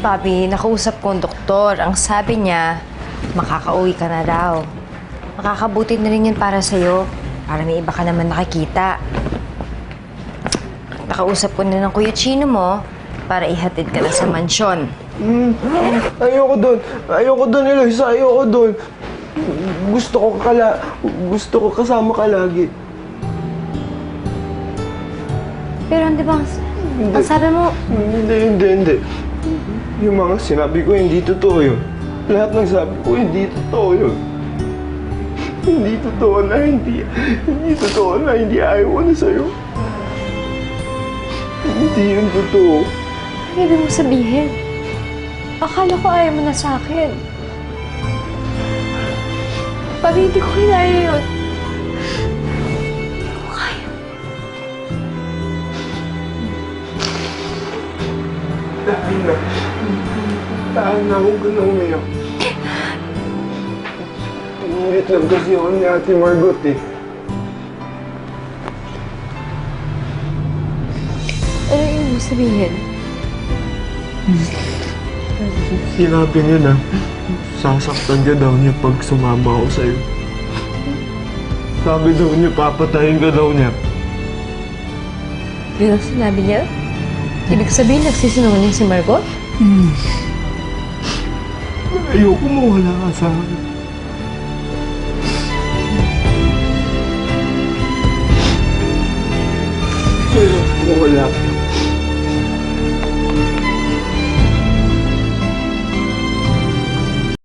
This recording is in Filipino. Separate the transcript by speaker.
Speaker 1: Bobby, nakausap ko ang doktor. Ang sabi niya, makakauwi ka na daw. Makakabuti na rin yun para sa'yo. Para may iba ka naman nakikita. Nakausap ko na ng kuya Chino mo para ihatid ka na sa mansyon.
Speaker 2: Hmm, ayoko doon. Ayoko doon, Eloisa. Ayoko doon. Gusto ko kala... Gusto ko kasama ka lagi.
Speaker 1: Pero di ba, ang sabi mo,
Speaker 2: Hindi, hindi, hindi. Yung mga sinabi ko, hindi totoo yun. Lahat ng sabi ko, hindi totoo yun. Hindi totoo na hindi... Hindi totoo na hindi ayaw ko na sa'yo. Hindi yun totoo.
Speaker 1: ano mo sabihin? Akala ko ayaw mo na sa akin. Bobby, hindi ko kinaya yun.
Speaker 2: Dahil na. Dahil na akong ganang umiyak. Umilit lang kasi ako ni Ate Margot eh.
Speaker 1: Ano mo sabihin?
Speaker 2: Sinabi niya na, sasaktan ka daw niya pag sumama ako sa'yo. Sabi daw niya, papatayin ka daw niya.
Speaker 1: Yun ang sinabi niya? Ibig sabihin, nagsisinungaling si Margot? Hmm.
Speaker 2: Ayoko mawala ka sa akin. Ayoko mawala ka.